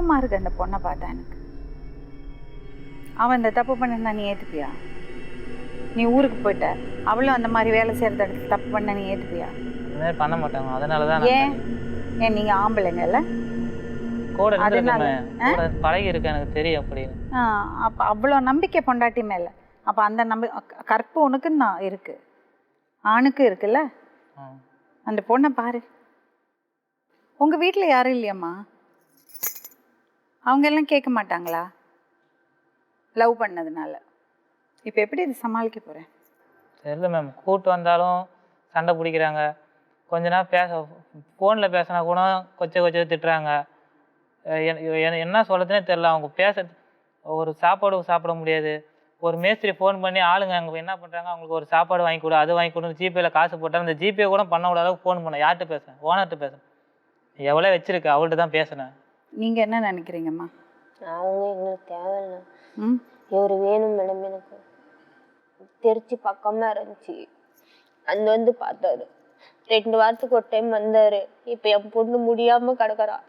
பாவமா இருக்கு அந்த பொண்ணை பார்த்தா எனக்கு. அவன் இந்த தப்பு பண்ணிருந்தா நீ ஏத்துப்பியா? நீ ஊருக்கு போயிட்ட. அவளும் அந்த மாதிரி வேலை செய்யறது இடத்துல தப்பு பண்ண நீ ஏத்துப்பியா? இந்த மாதிரி பண்ண மாட்டாங்க. அதனால தான் ஏன்? ஏன் நீங்க ஆம்பளைங்கல்ல கூட பழகி எனக்கு தெரியும் அப்படின்னு. அப்ப அவ்வளோ நம்பிக்கை பொண்டாட்டி மேல. அப்ப அந்த நம்பி கற்பு உனக்குன்னு தான் இருக்கு. ஆணுக்கு இருக்குல்ல. அந்த பொண்ணை பாரு. உங்க வீட்ல யாரும் இல்லையாம்மா? அவங்க எல்லாம் கேட்க மாட்டாங்களா? லவ் பண்ணதுனால. இப்போ எப்படி இது சமாளிக்க போகிறேன் தெரியல மேம் கூட்டு வந்தாலும் சண்டை பிடிக்கிறாங்க. கொஞ்ச நேரம் பேச ஃபோனில் பேசினா கூட கொச்ச கொச்ச திட்டுறாங்க. என்ன சொல்கிறதுனே தெரில அவங்க பேச ஒரு சாப்பாடு சாப்பிட முடியாது. ஒரு மேஸ்திரி ஃபோன் பண்ணி ஆளுங்க அங்கே என்ன பண்ணுறாங்க அவங்களுக்கு ஒரு சாப்பாடு வாங்கி கொடு அது வாங்கி கொடு ஜிபேல காசு போட்டால் அந்த ஜிபே கூட பண்ண விட அளவுக்கு ஃபோன் பண்ண யார்கிட்ட பேசுகிறேன் ஓனர்கிட்ட பேசுகிறேன் எவ்வளோ வச்சிருக்கு? அவள்கிட்ட தான் பேசுனேன். நீங்க என்ன நினைக்கிறீங்கம்மா? அவங்க எங்களுக்கு தேவையில்லை. ம்? இவர் வேணும் மேடம் எனக்கு. திருச்சி பக்கமா இருந்துச்சு. அந்த வந்து பார்த்தாரு. ரெண்டு வாரத்துக்கு ஒரு டைம் வந்தாரு. இப்போ என் பொண்ணு முடியாம கிடக்குறா.